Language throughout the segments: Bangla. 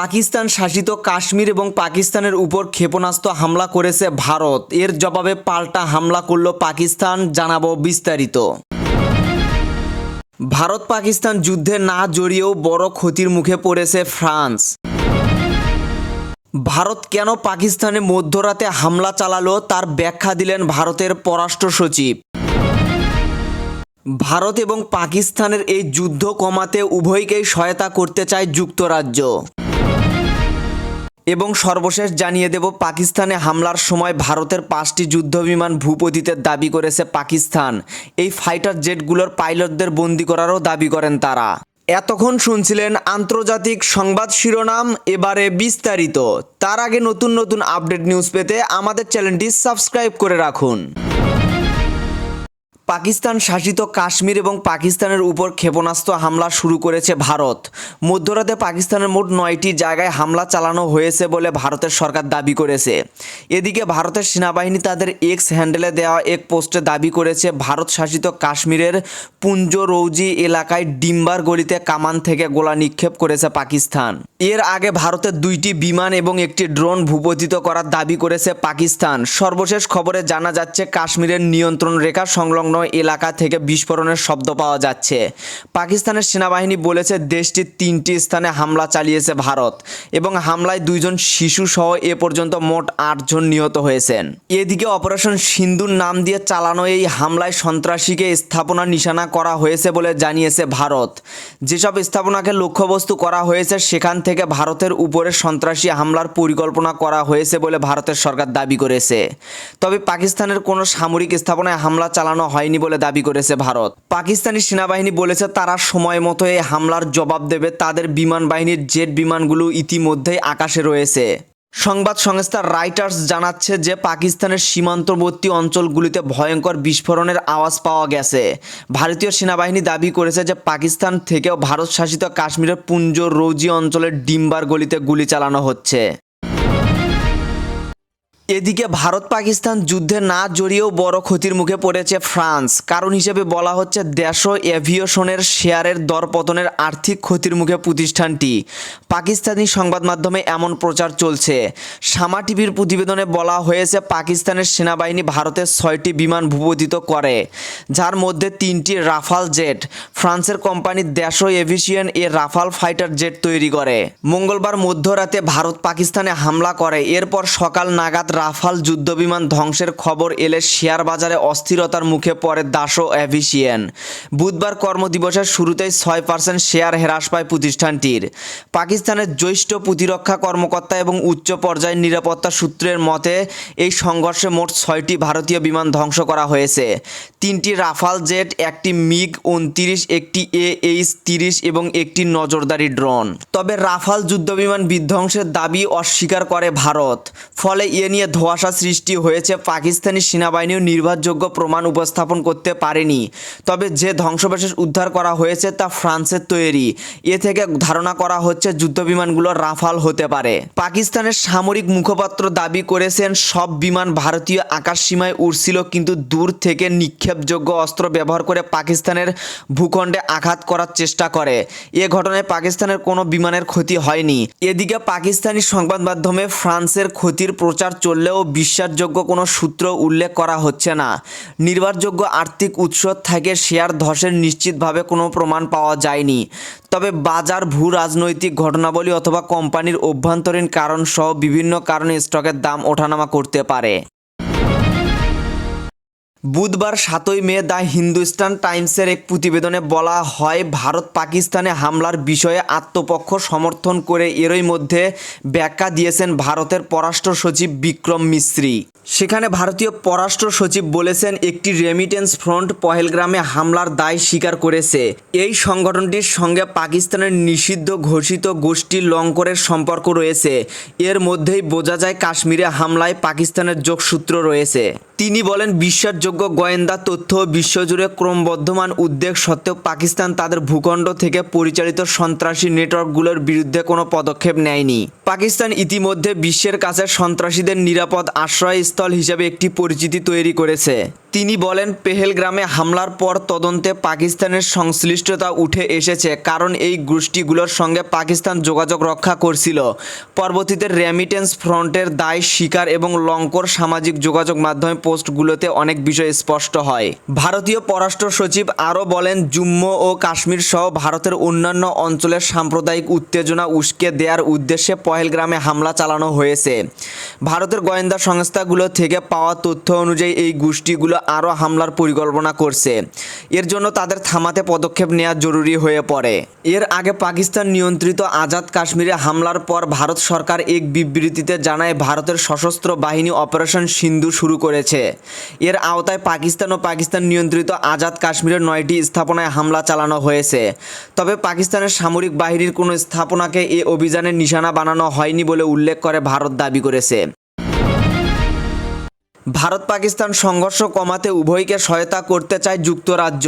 পাকিস্তান শাসিত কাশ্মীর এবং পাকিস্তানের উপর ক্ষেপণাস্ত্র হামলা করেছে ভারত। এর জবাবে পাল্টা হামলা করল পাকিস্তান, জানাব বিস্তারিত। ভারত পাকিস্তান যুদ্ধে না জড়িয়েও বড় ক্ষতির মুখে পড়েছে ফ্রান্স। ভারত কেন পাকিস্তানে মধ্যরাতে হামলা চালালো তার ব্যাখ্যা দিলেন ভারতের পররাষ্ট্র সচিব। ভারত এবং পাকিস্তানের এই যুদ্ধ কমাতে উভয়কেই সহায়তা করতে চায় যুক্তরাজ্য। এবং সর্বশেষ জানিয়ে দেব, পাকিস্তানে হামলার সময় ভারতের পাঁচটি যুদ্ধবিমান ভূপতিতের দাবি করেছে পাকিস্তান। এই ফাইটার জেটগুলোর পাইলটদের বন্দি করারও দাবি করেন তারা। এতক্ষণ শুনছিলেন আন্তর্জাতিক সংবাদ শিরোনাম, এবারে বিস্তারিত। তার আগে নতুন নতুন আপডেট নিউজ পেতে আমাদের চ্যানেলটি সাবস্ক্রাইব করে রাখুন। পাকিস্তান শাসিত কাশ্মীর এবং পাকিস্তানের উপর ক্ষেপণাস্ত্র হামলা শুরু করেছে ভারত। মধ্যরাতে পাকিস্তানের মোট নয়টি জায়গায় হামলা চালানো হয়েছে বলে ভারতের সরকার দাবি করেছে। এদিকে ভারতের সেনাবাহিনী তাদের এক্স হ্যান্ডেলে দেওয়া এক পোস্টে দাবি করেছে, ভারত শাসিত কাশ্মীরের পুঞ্জ রৌজি এলাকায় ডিম্বার গলিতে কামান থেকে গোলা নিক্ষেপ করেছে পাকিস্তান। এর আগে ভারতের দুইটি বিমান এবং একটি ড্রোন ভূপতিত করার দাবি করেছে পাকিস্তান। সর্বশেষ খবরে জানা যাচ্ছে, কাশ্মীরের নিয়ন্ত্রণ রেখা সংলগ্ন এলাকা থেকে বিস্ফোরণের শব্দ পাওয়া যাচ্ছে। পাকিস্তানের সেনাবাহিনী বলেছে, দেশটির তিনটি স্থানে হামলা চালিয়েছে ভারত এবং হামলায় দুইজন শিশু সহ এ পর্যন্ত মোট আটজন নিহত হয়েছেন। এদিকে অপারেশন সিন্ধুর নাম দিয়ে চালানো এই হামলায় সন্ত্রাসীকে স্থাপনা নিশানা করা হয়েছে বলে জানিয়েছে ভারত। যেসব স্থাপনাকে লক্ষ্যবস্তু করা হয়েছে, সেখান থেকে ভারতের উপরে সন্ত্রাসী হামলার পরিকল্পনা করা হয়েছে বলে ভারতের সরকার দাবি করেছে। তবে পাকিস্তানের কোনো সামরিক স্থাপনায় হামলা চালানো হয়নি বলে দাবি করেছে ভারত। পাকিস্তানি সেনাবাহিনী বলেছে তারা সময় মতো এই হামলার জবাব দেবে। তাদের বিমান বাহিনীর জেট বিমানগুলো ইতিমধ্যেই আকাশে রয়েছে। সংবাদ সংস্থা রাইটার্স জানাচ্ছে যে, পাকিস্তানের সীমান্তবর্তী অঞ্চলগুলিতে ভয়ঙ্কর বিস্ফোরণের আওয়াজ পাওয়া গেছে। ভারতীয় সেনাবাহিনী দাবি করেছে যে, পাকিস্তান থেকেও ভারত শাসিত কাশ্মীরের পুঞ্জ রৌজি অঞ্চলের ডিম্বার গলিতে গুলি চালানো হচ্ছে। এদিকে ভারত পাকিস্তান যুদ্ধে না জড়িয়েও বড় ক্ষতির মুখে পড়েছে ফ্রান্স। কারণ হিসেবে বলা হচ্ছে দেশ এভিয়েশনের শেয়ারের দরপতনের আর্থিক ক্ষতির মুখে প্রতিষ্ঠানটি। পাকিস্তানি সংবাদ মাধ্যমে এমন প্রচার চলছে। সামা টিভির প্রতিবেদনে বলা হয়েছে, পাকিস্তানের সেনাবাহিনী ভারতের ছয়টি বিমান ভূপতিত করে, যার মধ্যে তিনটি রাফাল জেট। ফ্রান্সের কোম্পানি দেশ এভিশিয়ান এ রাফাল ফাইটার জেট তৈরি করে। মঙ্গলবার মধ্যরাতে ভারত পাকিস্তানে হামলা করে। এরপর সকাল নাগাদ রাফাল যুদ্ধবিমান ধ্বংসের খবর এলে শেয়ার বাজারে অস্থিরতার মুখে পড়ে দাসো অ্যাভিসিয়ান। বুধবার কর্মদিবসের শুরুতেই ছয় পার্সেন্ট শেয়ার হ্রাস পায় প্রতিষ্ঠানটির। পাকিস্তানের জ্যেষ্ঠ প্রতিরক্ষা কর্মকর্তা এবং উচ্চ পর্যায়ের নিরাপত্তা সূত্রের মতে, এই সংঘর্ষে মোট ছয়টি ভারতীয় বিমান ধ্বংস করা হয়েছে। তিনটি রাফাল জেট, একটি মিগ উনতিরিশ, একটি এ এইচ তিরিশ এবং একটি নজরদারি ড্রোন। তবে রাফাল যুদ্ধবিমান বিধ্বংসের দাবি অস্বীকার করে ভারত। ফলে এ নিয়ে ধোঁয়াশা সৃষ্টি হয়েছে। পাকিস্তানি সেনাবাহিনীও নির্ভরযোগ্য প্রমাণ উপস্থাপন করতে পারেনি। তবে যে ধ্বংসবিশেষ উদ্ধার করা হয়েছে তা ফ্রান্সের তৈরি। এ থেকে ধারণা করা হচ্ছে যুদ্ধবিমানগুলো রাফাল হতে পারে। পাকিস্তানের সামরিক মুখপাত্র দাবি করেছেন, সব বিমান ভারতীয় আকাশ সীমায় উড়ছিল কিন্তু দূর থেকে নিক্ষেপযোগ্য অস্ত্র ব্যবহার করে পাকিস্তানের ভূখণ্ডে আঘাত করার চেষ্টা করে। এ ঘটনায় পাকিস্তানের কোনো বিমানের ক্ষতি হয়নি। এদিকে পাকিস্তানি সংবাদ মাধ্যমে ফ্রান্সের ক্ষতির প্রচার চললেও বিশ্বাসযোগ্য কোনো সূত্র উল্লেখ করা হচ্ছে না। নির্ভরযোগ্য আর্থিক উৎস থেকে শেয়ার ধসের নিশ্চিতভাবে কোনো প্রমাণ পাওয়া যায়নি। তবে বাজার, ভূ রাজনৈতিক ঘটনাবলী অথবা কোম্পানির অভ্যন্তরীণ কারণসহ বিভিন্ন কারণে স্টকের দাম ওঠানামা করতে পারে। বুধবার সাতই মে দ্য হিন্দুস্তান টাইমসের এক প্রতিবেদনে বলা হয়, ভারত পাকিস্তানে হামলার বিষয়ে আত্মপক্ষ সমর্থন করে এরই মধ্যে ব্যাখ্যা দিয়েছেন ভারতের পররাষ্ট্র সচিব বিক্রম মিস্ত্রি। সেখানে ভারতীয় পররাষ্ট্র সচিব বলেছেন, একটি রেমিটেন্স ফ্রন্ট পহেলগ্রামে হামলার দায় স্বীকার করেছে। এই সংগঠনটির সঙ্গে পাকিস্তানের নিষিদ্ধ ঘোষিত গোষ্ঠী লঙ্করের সম্পর্ক রয়েছে। এর মধ্যেই বোঝা যায়, কাশ্মীরে হামলায় পাকিস্তানের যোগসূত্র রয়েছে। তিনি বলেন, বিশ্বাসযোগ্য নির্ভরযোগ্য গোয়েন্দা তথ্য বিশ্বজুড়ে ক্রমবর্ধমান উদ্বেগ সত্ত্বেও পাকিস্তান তাদের ভূখণ্ড থেকে পরিচালিত সন্ত্রাসী নেটওয়ার্কগুলোর বিরুদ্ধে কোনো পদক্ষেপ নেয়নি। পাকিস্তান ইতিমধ্যে বিশ্বের কাছে সন্ত্রাসীদের নিরাপদ আশ্রয়স্থল হিসেবে একটি পরিচিতি তৈরি করেছে। তিনি বলেন, পেহেলগ্রামে হামলার পর তদন্তে পাকিস্তানের সংশ্লিষ্টতা উঠে এসেছে কারণ এই গোষ্ঠীগুলোর সঙ্গে পাকিস্তান যোগাযোগ রক্ষা করছিল। পরবর্তীতে রেমিটেন্স ফ্রন্টের দায় স্বীকার এবং লঙ্কর সামাজিক যোগাযোগ মাধ্যমে পোস্টগুলোতে অনেক বিষয় স্পষ্ট হয়। ভারতীয় পররাষ্ট্র সচিব আরও বলেন, জম্মু ও কাশ্মীর সহ ভারতের অন্যান্য অঞ্চলের সাম্প্রদায়িক উত্তেজনা উস্কে দেওয়ার উদ্দেশ্যে পহেলগ্রামে হামলা চালানো হয়েছে। ভারতের গোয়েন্দা সংস্থাগুলো থেকে পাওয়া তথ্য অনুযায়ী এই গোষ্ঠীগুলো আরও হামলার পরিকল্পনা করছে। এর জন্য তাদের থামাতে পদক্ষেপ নেওয়া জরুরি হয়ে পড়ে। এর আগে পাকিস্তান নিয়ন্ত্রিত আজাদ কাশ্মীরে হামলার পর ভারত সরকার এক বিবৃতিতে জানায়, ভারতের সশস্ত্র বাহিনী অপারেশন সিন্ধু শুরু করেছে। এর আওতায় পাকিস্তান ও পাকিস্তান নিয়ন্ত্রিত আজাদ কাশ্মীরের নয়টি স্থাপনায় হামলা চালানো হয়েছে। তবে পাকিস্তানের সামরিক বাহিনীর কোনো স্থাপনাকে এ অভিযানের নিশানা বানানো হয়নি বলে উল্লেখ করে ভারত দাবি করেছে। ভারত পাকিস্তান সংঘর্ষ কমাতে উভয়কে সহায়তা করতে চায় যুক্তরাজ্য।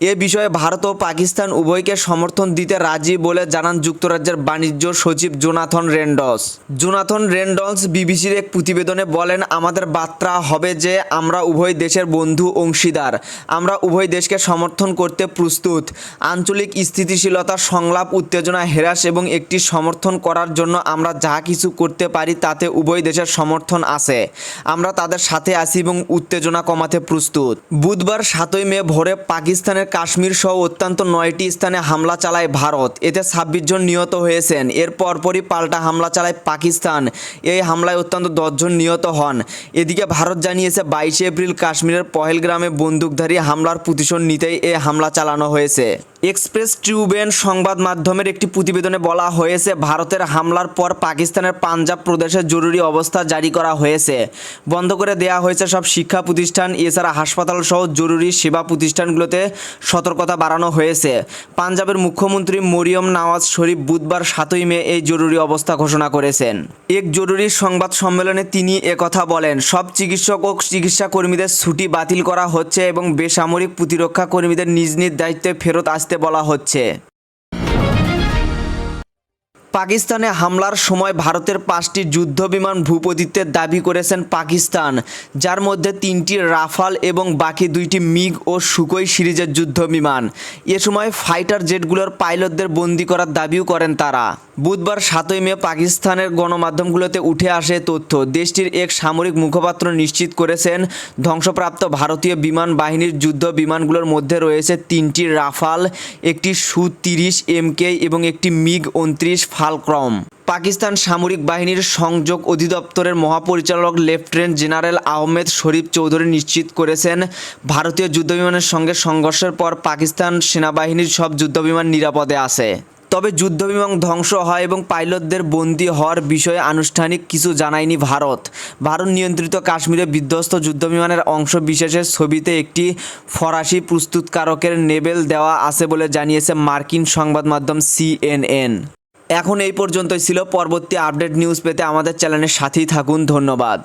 এ বিষয়ে ভারত ও পাকিস্তান উভয়কে সমর্থন দিতে রাজি বলে জানান যুক্তরাজ্যের বাণিজ্য সচিব জোনাথন রেন্ডস জোনাথন রেন্ডলস বিবিসির এক প্রতিবেদনে বলেন, আমাদের বার্তা হবে যে আমরা উভয় দেশের বন্ধু অংশীদার। আমরা উভয় দেশকে সমর্থন করতে প্রস্তুত। আঞ্চলিক স্থিতিশীলতা, সংলাপ, উত্তেজনা, হ্রাস এবং একটি সমর্থন করার জন্য আমরা যা কিছু করতে পারি তাতে উভয় দেশের সমর্থন আছে। আমরা তাদের সাথে আছি এবং উত্তেজনা কমাতে প্রস্তুত। বুধবার সাতই মে ভোরে পাকিস্তানের কাশ্মীর সহ অত্যন্ত নয়টি স্থানে হামলা চালায় ভারত। এতে ছাব্বিশ জন নিহত হয়েছেন। এর পরপরই পাল্টা হামলা চালায় পাকিস্তান। এই হামলায় অত্যন্ত দশজন নিহত হন। এদিকে ভারত জানিয়েছে, বাইশে এপ্রিল কাশ্মীরের পহেলগ্রামে বন্দুকধারী হামলার প্রতিশোধ নিতেই এই হামলা চালানো হয়েছে। এক্সপ্রেস ট্রিবিউন সংবাদ মাধ্যমের একটি প্রতিবেদনে বলা হয়েছে, ভারতের হামলার পর পাকিস্তানের পাঞ্জাব প্রদেশে জরুরি অবস্থা জারি করা হয়েছে। বন্ধ করে দেওয়া হয়েছে সব শিক্ষা প্রতিষ্ঠান, এছাড়া হাসপাতাল সহ জরুরি সেবা প্রতিষ্ঠানগুলোতে সতর্কতা বাড়ানো হয়েছে। পাঞ্জাবের মুখ্যমন্ত্রী মরিয়ম নওয়াজ শরীফ বুধবার সাতই মে এই জরুরি অবস্থা ঘোষণা করেছেন। এক জরুরি সংবাদ সম্মেলনে তিনি একথা বলেন, সব চিকিৎসক ও চিকিৎসা কর্মীদের ছুটি বাতিল করা হচ্ছে এবং বেসামরিক প্রতিরক্ষা কর্মীদের নিজ নিজ দায়িত্বে ফেরত আসতে বলা হচ্ছে। পাকিস্তানে হামলার সময় ভারতের পাঁচটি যুদ্ধবিমান ভূপতিত্বের দাবি করেছেন পাকিস্তান, যার মধ্যে তিনটি রাফাল এবং বাকি দুইটি মিগ ও সুকই সিরিজের যুদ্ধবিমান। এ সময় ফাইটার জেটগুলোর পাইলটদের বন্দি করার দাবিও করেন তারা। বুধবার সাতই মে পাকিস্তানের গণমাধ্যমগুলোতে উঠে আসে তথ্য, দেশটির এক সামরিক মুখপাত্র নিশ্চিত করেছেন, ধ্বংসপ্রাপ্ত ভারতীয় বিমান বাহিনীর যুদ্ধ বিমানগুলোর মধ্যে রয়েছে তিনটি রাফাল, একটি সু তিরিশ এমকে এবং একটি মিগ উনত্রিশ ফালক্রম। পাকিস্তান সামরিক বাহিনীর সংযোগ অধিদপ্তরের মহাপরিচালক লেফটেন্যান্ট জেনারেল আহমেদ শরীফ চৌধুরী নিশ্চিত করেছেন, ভারতীয় যুদ্ধবিমানের সঙ্গে সংঘর্ষের পর পাকিস্তান সেনাবাহিনীর সব যুদ্ধবিমান নিরাপদে আছে। তবে যুদ্ধবিমান ধ্বংস হয় এবং পাইলটদের বন্দী হওয়ার বিষয়ে আনুষ্ঠানিক কিছু জানায়নি ভারত। ভারত নিয়ন্ত্রিত কাশ্মীরে বিধ্বস্ত যুদ্ধবিমানের অংশ বিশেষের ছবিতে একটি ফরাসি প্রস্তুতকারকের নেবেল দেওয়া আছে বলে জানিয়েছে মার্কিন সংবাদ মাধ্যম সিএনএন। এখন এই পর্যন্তই ছিল পরবর্তী আপডেট নিউজ পেতে আমাদের চ্যানেলের সাথেই থাকুন ধন্যবাদ।